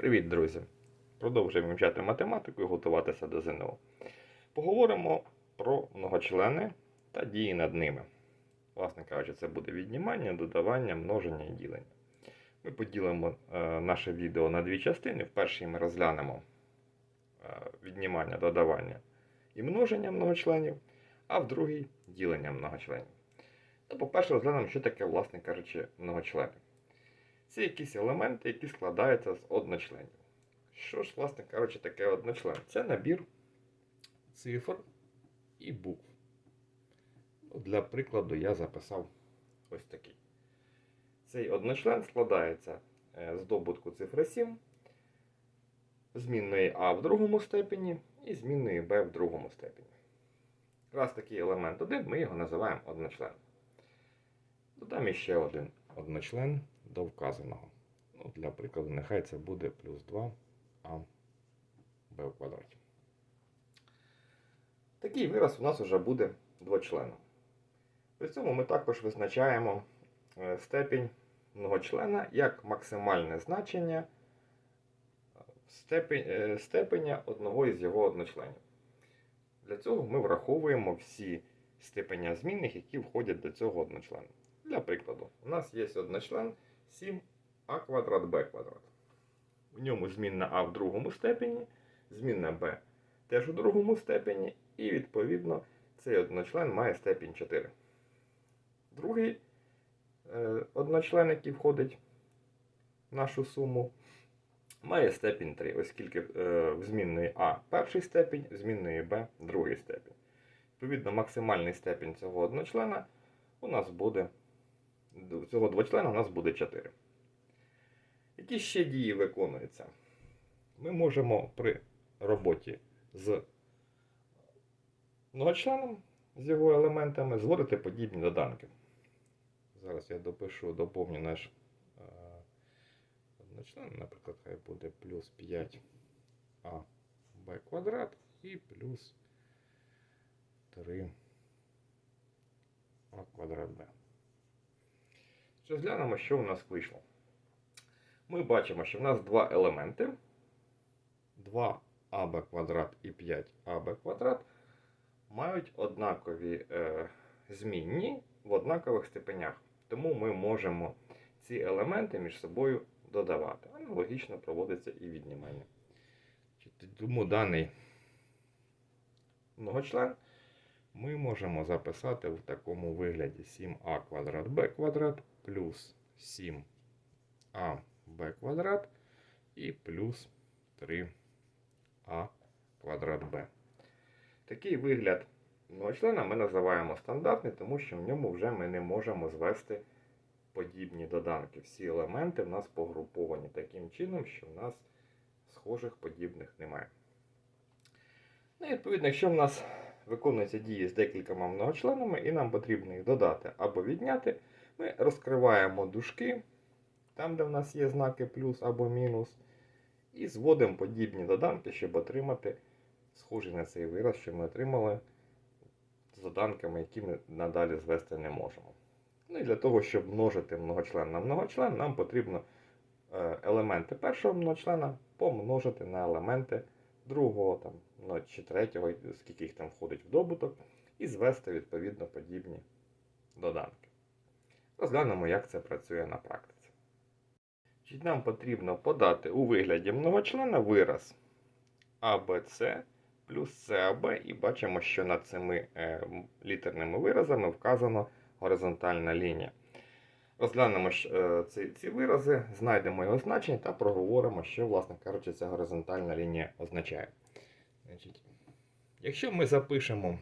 Привіт, друзі! Продовжуємо вивчати математику і готуватися до ЗНО. Поговоримо про многочлени та дії над ними. Власне кажучи, це буде віднімання, додавання, множення і ділення. Ми поділимо е, наше відео на дві частини. В першій ми розглянемо е, віднімання, додавання і множення многочленів, а в другій ділення многочленів. Ну, по-перше, розглянемо, що таке, власне кажучи, многочлени. Це якісь елементи, які складаються з одночленів. Що ж, власне кажучи, таке одночлен? Це набір цифр і букв. Ну, Для прикладу я записав ось такий. Цей одночлен складається е, з добутку цифри 7, змінної А в другому степені і змінної Б в другому степені. Раз такий елемент один, ми його називаємо одночленом. Додам іще один одночлен до вказаного. Ну, Для прикладу, нехай це буде плюс 2 а b в квадраті. Такий вираз у нас вже буде двочленом. При цьому ми також визначаємо е, степінь многочлена як максимальне значення е, е, степеня одного із його одночленів. Для цього ми враховуємо всі степеня змінних, які входять до цього одночлена. Для прикладу, у нас є одночлен 7а квадрат b квадрат. В ньому змінна А в другому степені, змінна Б теж у другому степені, і відповідно цей одночлен має степінь 4. Другий е, одночлен, який входить в нашу суму, має степінь 3, оскільки е, в змінної А перший степінь, в змінної Б другий степінь. Відповідно, максимальний степінь цього одночлена у нас буде цього двочлена у нас буде 4. Які ще дії виконуються? Ми можемо при роботі з многочленом, з його елементами, зводити подібні доданки. Зараз я допишу, доповню наш е, одночлен, наприклад, хай буде плюс 5а b квадрат і плюс 3а квадрат b. Розглянемо, що у нас вийшло. Ми бачимо, що в нас два елементи 2аб квадрат і 5аб квадрат мають однакові е, змінні в однакових степенях. Тому ми можемо ці елементи між собою додавати. Аналогічно проводиться і віднімання. Тому даний многочлен ми можемо записати в такому вигляді 7а квадрат b квадрат плюс 7а b квадрат і плюс 3а квадрат b. Такий вигляд многочлена ми називаємо стандартний, тому що в ньому вже ми не можемо звести подібні доданки. Всі елементи в нас погруповані таким чином, що в нас схожих подібних немає. Ну, і відповідно, якщо в нас виконуються дії з декількома многочленами, і нам потрібно їх додати або відняти, ми розкриваємо дужки, там, де в нас є знаки плюс або мінус, і зводимо подібні доданки, щоб отримати схожий на цей вираз, що ми отримали з доданками, які ми надалі звести не можемо. Ну і для того, щоб множити многочлен на многочлен, нам потрібно е, елементи першого многочлена помножити на елементи другого там, ну, чи третього, скільки їх там входить в добуток, і звести відповідно подібні доданки. Розглянемо, як це працює на практиці. Значить, Нам потрібно подати у вигляді многочлена вираз ABC плюс CAB, і бачимо, що над цими е, літерними виразами вказано горизонтальна лінія. Розглянемо е, ці, ці вирази, знайдемо його значення та проговоримо, що, власне кажучи, ця горизонтальна лінія означає. Якщо ми запишемо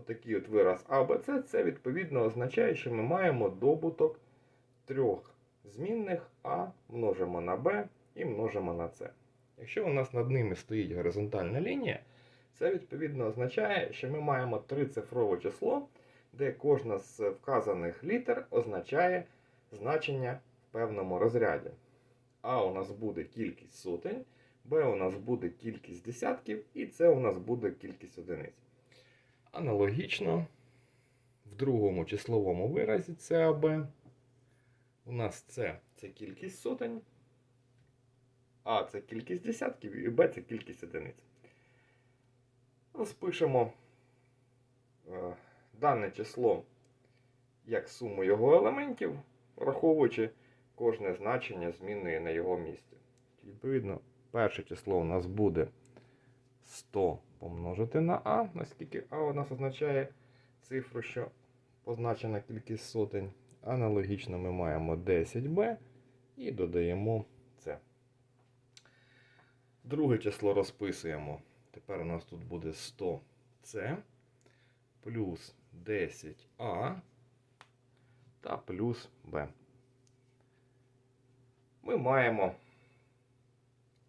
отакий от вираз ABC, це відповідно означає, що ми маємо добуток трьох змінних А множимо на Б і множимо на С. Якщо у нас над ними стоїть горизонтальна лінія, це відповідно означає, що ми маємо трицифрове число, де кожна з вказаних літер означає значення в певному розряді. А у нас буде кількість сотень, Б у нас буде кількість десятків, і С у нас буде кількість одиниць. Аналогічно, в другому числовому виразі ЦАБ у нас С це кількість сотень, А це кількість десятків і Б це кількість одиниць. Розпишемо е, дане число як суму його елементів, враховуючи кожне значення змінної на його місці. Відповідно, перше число у нас буде 100 помножити на А, оскільки А у нас означає цифру, що позначена кількість сотень. Аналогічно ми маємо 10b і додаємо це. Друге число розписуємо. Тепер у нас тут буде 100c плюс 10а та плюс b. Ми маємо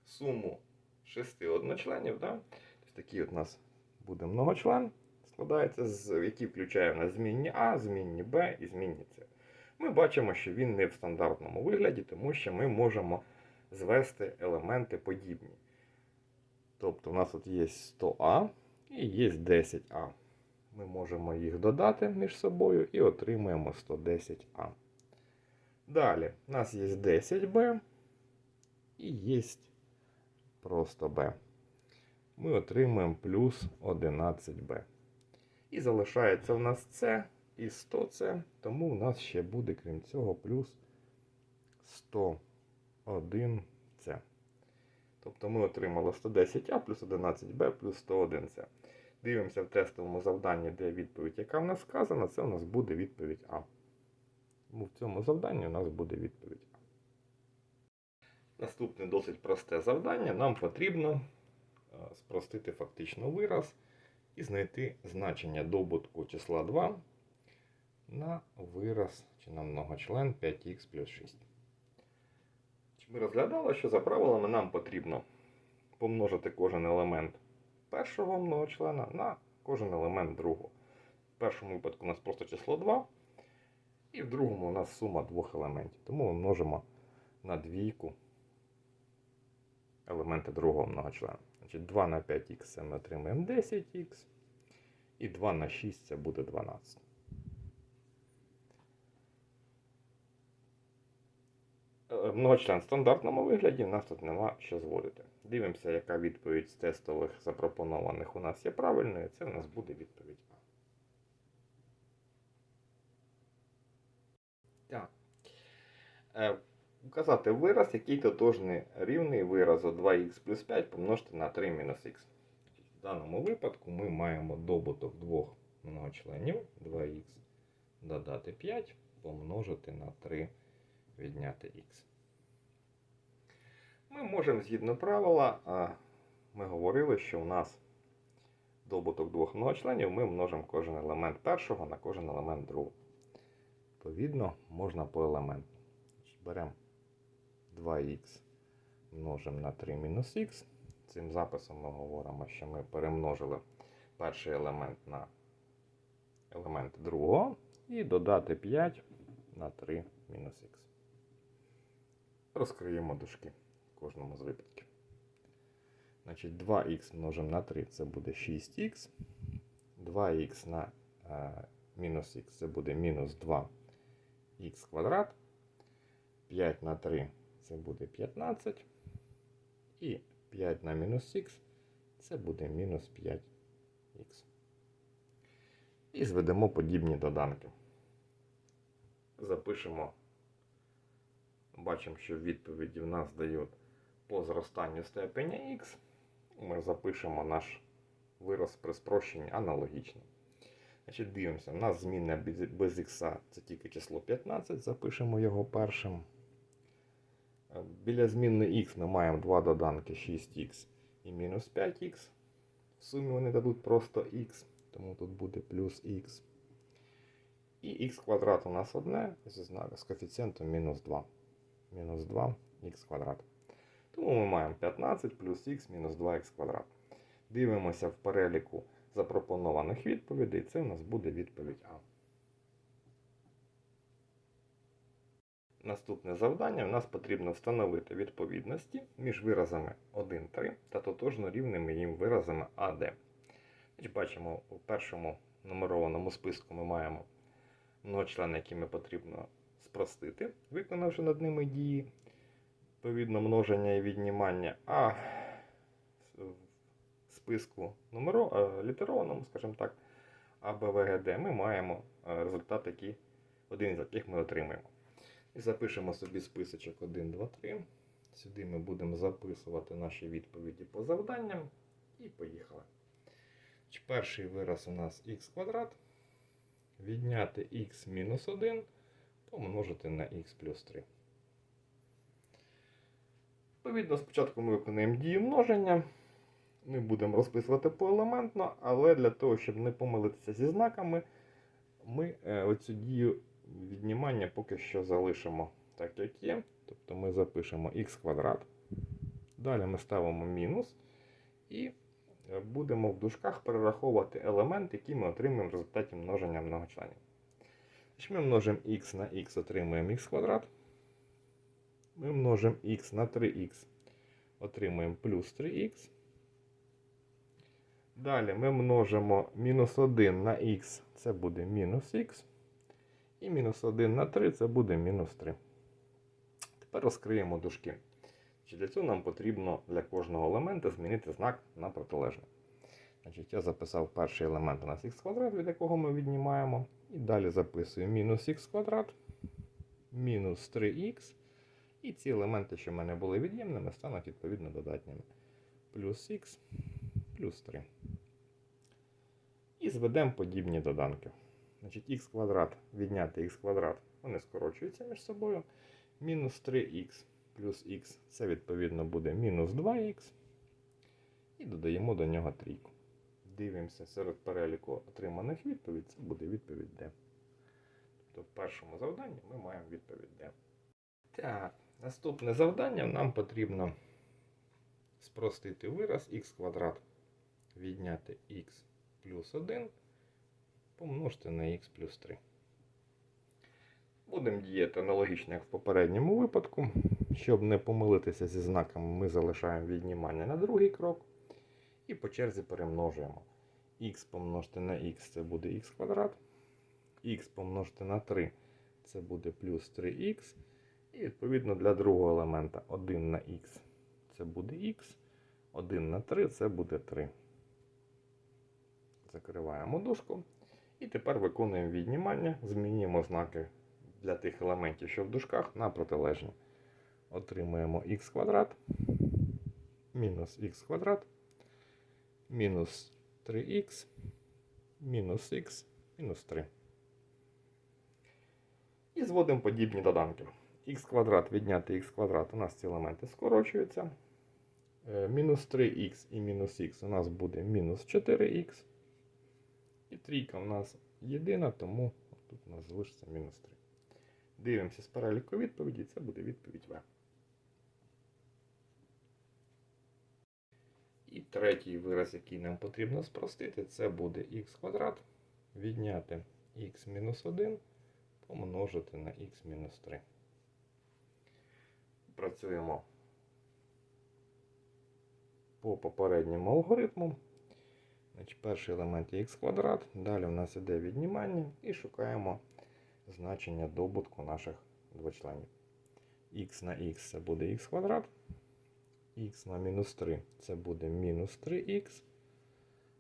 суму шести одночленів. Да? Тобто такий от у нас буде многочлен, складається, з, який включає в нас змінні А, змінні Б і змінні С. Ми бачимо, що він не в стандартному вигляді, тому що ми можемо звести елементи подібні. Тобто у нас тут є 100А і є 10А. Ми можемо їх додати між собою і отримуємо 110А. Далі у нас є 10b і є просто b. Ми отримуємо плюс 11b. І залишається в нас c і 100c, тому у нас ще буде, крім цього, плюс 101c. Тобто ми отримали 110а плюс 11b плюс 101c. Дивимося в тестовому завданні, де відповідь, яка в нас сказана, це у нас буде відповідь А. Тому в цьому завданні у нас буде відповідь. Наступне досить просте завдання. Нам потрібно е, спростити фактично вираз і знайти значення добутку числа 2 на вираз чи на многочлен 5х плюс 6. Ми розглядали, що за правилами нам потрібно помножити кожен елемент першого многочлена на кожен елемент другого. В першому випадку у нас просто число 2, і в другому у нас сума двох елементів. Тому ми множимо на двійку елементи другого многочлена. Значить, 2 на 5х це ми отримаємо 10х, і 2 на 6 це буде 12. Е, Многочлен в стандартному вигляді, у нас тут нема що зводити. Дивимося, яка відповідь з тестових запропонованих у нас є правильною. Це у нас буде відповідь А. Так. Указати вираз, який тотожний рівний виразу 2х плюс 5 помножити на 3 мінус х. В даному випадку ми маємо добуток двох многочленів 2х додати 5 помножити на 3 відняти х. Ми можемо згідно правила, ми говорили, що у нас добуток двох многочленів, ми множимо кожен елемент першого на кожен елемент другого. Відповідно, можна по елементу. Беремо 2х множимо на 3 мінус х. Цим записом ми говоримо, що ми перемножили перший елемент на елемент другого і додати 5 на 3 мінус х. Розкриємо дужки в кожному з випадків. Значить, 2х множимо на 3 це буде 6х. 2х на е, мінус х це буде мінус 2х квадрат. 5 на 3 це буде 15. І 5 на мінус х це буде мінус 5х. І зведемо подібні доданки. Запишемо. Бачимо, що відповіді в нас дають по зростанню степеня х. Ми запишемо наш вираз при спрощенні аналогічно. Значить, дивимося, у нас змінна без, без х це тільки число 15, запишемо його першим. Біля змінної х ми маємо два доданки 6х і мінус 5х. В сумі вони дадуть просто х, тому тут буде плюс х. І х квадрат у нас одне з коефіцієнтом мінус 2. Мінус 2х квадрат. Тому ми маємо 15 плюс х мінус 2х квадрат. Дивимося в переліку запропонованих відповідей. Це у нас буде відповідь А. Наступне завдання. У нас потрібно встановити відповідності між виразами 1, 3 та тотожно рівними їм виразами АД. Бачимо, у першому нумерованому списку ми маємо многочлени, які ми потрібно спростити, виконавши над ними дії. відповідно множення і віднімання, а в списку номеро, е, літерованому, скажімо так, АБВГД, ми маємо е, результат, який, один з яких ми отримаємо. І запишемо собі списочок 1, 2, 3. Сюди ми будемо записувати наші відповіді по завданням. І поїхали. Перший вираз у нас х квадрат. Відняти х мінус 1 помножити на х плюс 3. Відповідно, спочатку ми виконуємо дію множення. Ми будемо розписувати поелементно, але для того, щоб не помилитися зі знаками, ми е, оцю дію віднімання поки що залишимо так, як є. Тобто ми запишемо х квадрат. Далі ми ставимо мінус і е, будемо в дужках перераховувати елемент, який ми отримаємо в результаті множення многочленів. Ми множимо х на х, отримуємо х квадрат. Ми множимо х на 3х, отримуємо плюс 3х. Далі ми множимо мінус 1 на х, це буде мінус х. І мінус 1 на 3 це буде мінус 3. Тепер розкриємо дужки. Для цього нам потрібно для кожного елемента змінити знак на протилежний. Значить, Я записав перший елемент у нас х квадрат, від якого ми віднімаємо. І далі записую мінус х квадрат, мінус 3х. І ці елементи, що в мене були від'ємними, стануть відповідно додатніми. Плюс х, плюс 3. І зведемо подібні доданки. Значить, х квадрат відняти х квадрат, вони скорочуються між собою. Мінус 3х плюс х це відповідно буде мінус 2х. І додаємо до нього трійку. Дивимося серед переліку отриманих відповідей, це буде відповідь D. Тобто в першому завданні ми маємо відповідь D. Так, наступне завдання нам потрібно спростити вираз х квадрат відняти х плюс 1 помножити на х плюс 3. Будемо діяти аналогічно, як в попередньому випадку. Щоб не помилитися зі знаками, ми залишаємо віднімання на другий крок. І по черзі перемножуємо. х помножити на х це буде х квадрат. х помножити на 3 це буде плюс 3х. І відповідно для другого елемента 1 на х це буде х. 1 на 3 це буде 3. Закриваємо дужку. І тепер виконуємо віднімання, змінюємо знаки для тих елементів, що в дужках, на протилежні. Отримуємо х квадрат, мінус х квадрат, мінус 3х, мінус х, мінус 3. І зводимо подібні доданки. х квадрат відняти х квадрат, у нас ці елементи скорочуються. Е, Мінус 3х і мінус х у нас буде мінус 4х. І трійка у нас єдина, тому тут у нас залишиться мінус 3. Дивимося з переліку відповіді, це буде відповідь В. І третій вираз, який нам потрібно спростити, це буде х квадрат відняти х мінус 1 помножити на х мінус 3. Працюємо по попередньому алгоритму. Значить, перший елемент є х квадрат, далі в нас іде віднімання і шукаємо значення добутку наших двочленів. х на х це буде х квадрат, х на мінус 3 це буде мінус 3х.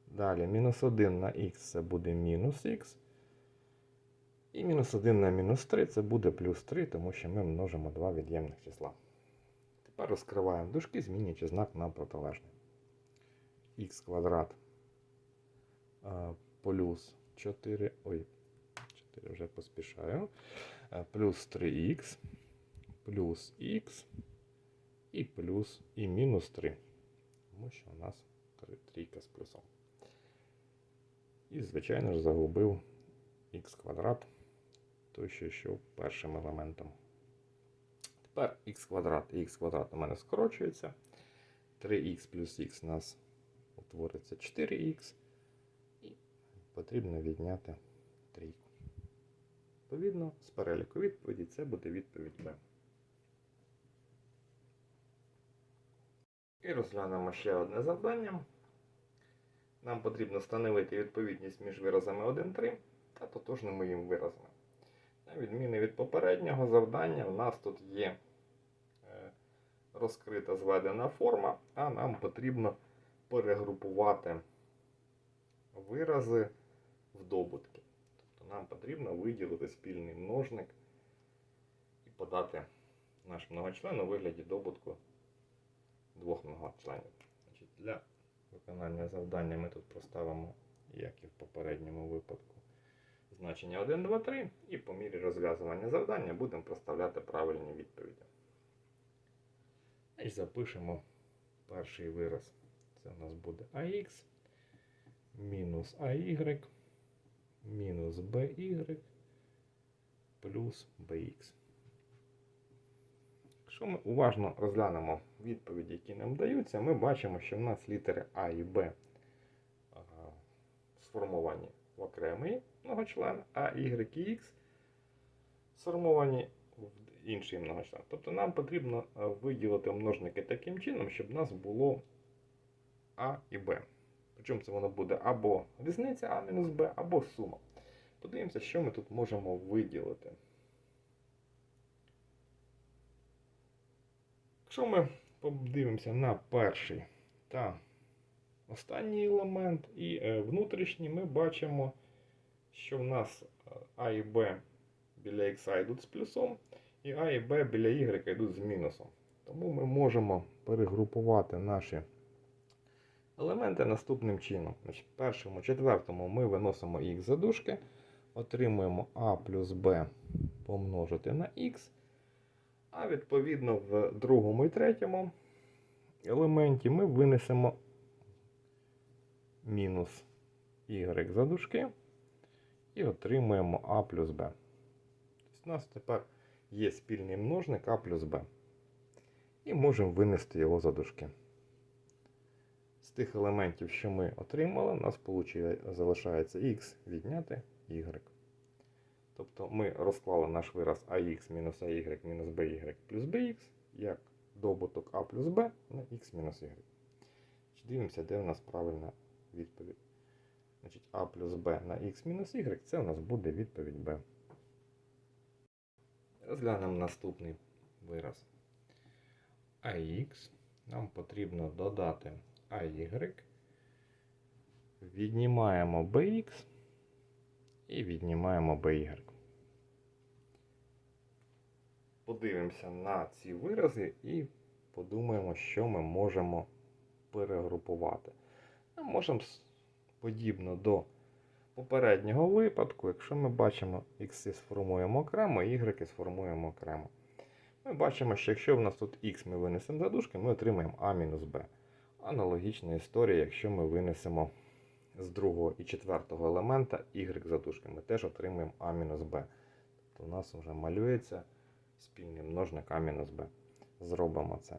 Далі мінус 1 на х це буде мінус х. І мінус 1 на мінус 3 це буде плюс 3, тому що ми множимо два від'ємних числа. Тепер розкриваємо дужки, змінюючи знак на протилежний. х квадрат плюс 4. Ой, 4 вже поспішаю. Плюс 3х, плюс х і плюс і мінус 3. Тому що у нас трійка з плюсом. І, звичайно ж, загубив х квадрат, той, що йшов першим елементом. Тепер х квадрат і х квадрат у мене скорочується. 3х плюс х у нас утвориться 4х. Потрібно відняти трійку. Відповідно, з переліку відповіді це буде відповідь Б. І розглянемо ще одне завдання. Нам потрібно встановити відповідність між виразами 1, 3 та тотожними їм виразами. На відміну від попереднього завдання, у нас тут є е, розкрита зведена форма, а нам потрібно перегрупувати вирази в. Тобто нам потрібно виділити спільний множник і подати наш многочлен у вигляді добутку двох многочленів. Значить, для виконання завдання ми тут проставимо, як і в попередньому випадку, значення 1, 2, 3, і по мірі розв'язування завдання будемо проставляти правильні відповіді. І запишемо перший вираз. Це у нас буде ax мінус ay мінус by плюс bx. Якщо ми уважно розглянемо відповіді, які нам даються, ми бачимо, що в нас літери А і Б сформовані в окремий многочлен, а Y і X сформовані в інший многочлен. Тобто нам потрібно виділити множники таким чином, щоб в нас було А і Б. Причому це воно буде або різниця А мінус Б, або сума. Подивимося, що ми тут можемо виділити. Якщо ми подивимося на перший та останній елемент і е, внутрішній, ми бачимо, що в нас е, А і Б біля Х йдуть з плюсом, і А і Б біля Y йдуть з мінусом. Тому ми можемо перегрупувати наші елементи наступним чином. В першому, четвертому ми виносимо Х за дужки, отримуємо А плюс Б помножити на Х. А відповідно в другому і третьому елементі ми винесемо мінус y за дужки і отримуємо а плюс b. Тобто у нас тепер є спільний множник а плюс b. І можемо винести його за дужки. З тих елементів, що ми отримали, у нас залишається x відняти y. Тобто ми розклали наш вираз ax мінус ay мінус by плюс bx як добуток а плюс b на x мінус y. Дивимося, де у нас правильна відповідь. Значить, А плюс b на x мінус y це у нас буде відповідь b. Розглянемо наступний вираз. ax нам потрібно додати ay, віднімаємо bx і віднімаємо by. Подивимося на ці вирази і подумаємо, що ми можемо перегрупувати. Ми можемо подібно до попереднього випадку, якщо ми бачимо x сформуємо окремо, y сформуємо окремо. Ми бачимо, що якщо в нас тут x ми винесемо за дужки, ми отримаємо а мінус b. Аналогічна історія, якщо ми винесемо з другого і четвертого елемента y за дужки, ми теж отримаємо а мінус b. Тобто у нас вже малюється спільний множник а мінус b. Зробимо це.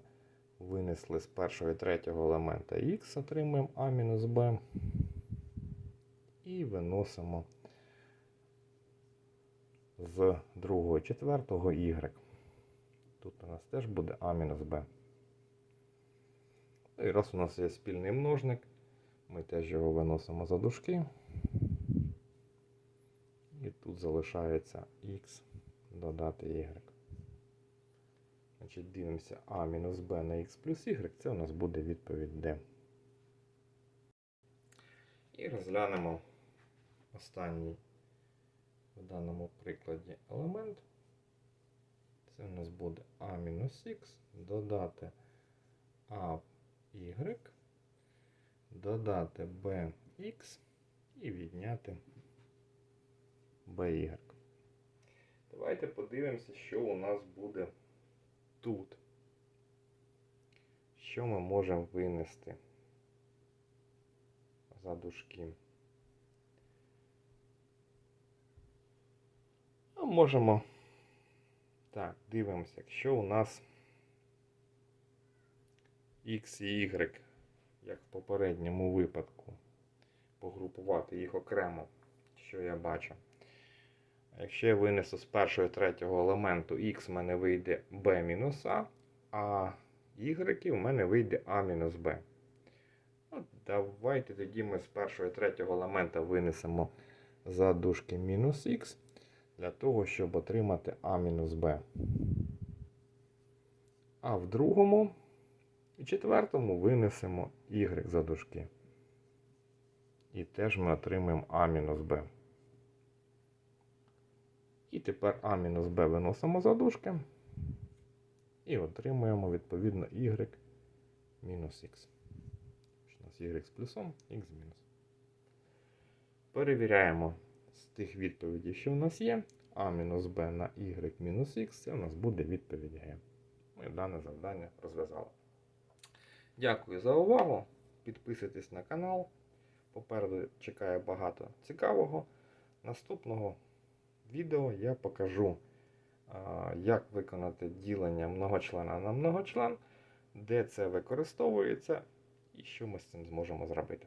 Винесли з першого і третього елемента х, отримуємо а мінус b. І виносимо з другого і четвертого y. Тут у нас теж буде а мінус b. І раз у нас є спільний множник, ми теж його виносимо за дужки. І тут залишається х додати y. Значить, дивимося А мінус Б на Х плюс Y, це у нас буде відповідь D. І розглянемо останній в даному прикладі елемент. Це у нас буде А мінус Х, додати А Y, додати BX і відняти BY. Давайте подивимося, що у нас буде тут. Що ми можемо винести за дужки? А можемо. Так, дивимося, якщо у нас X і Y, як в попередньому випадку, погрупувати їх окремо, що я бачу. Якщо я винесу з першого і третього елементу Х в мене вийде b мінус А, Y в мене вийде А мінус Б. От Давайте тоді ми з першого і третього елемента винесемо за дужки мінус Х для того, щоб отримати А мінус Б. А в другому і четвертому винесемо y за дужки. І теж ми отримаємо а мінус b. І тепер а мінус b виносимо за дужки. І отримуємо відповідно y мінус х. У нас y з плюсом, х з. Перевіряємо з тих відповідей, що в нас є. А мінус b на y мінус х, це у нас буде відповідь Г. Ми дане завдання розв'язали. Дякую за увагу. Підписуйтесь на канал. Попереду чекає багато цікавого. Наступного відео я покажу, як виконати ділення многочлена на многочлен, де це використовується і що ми з цим зможемо зробити.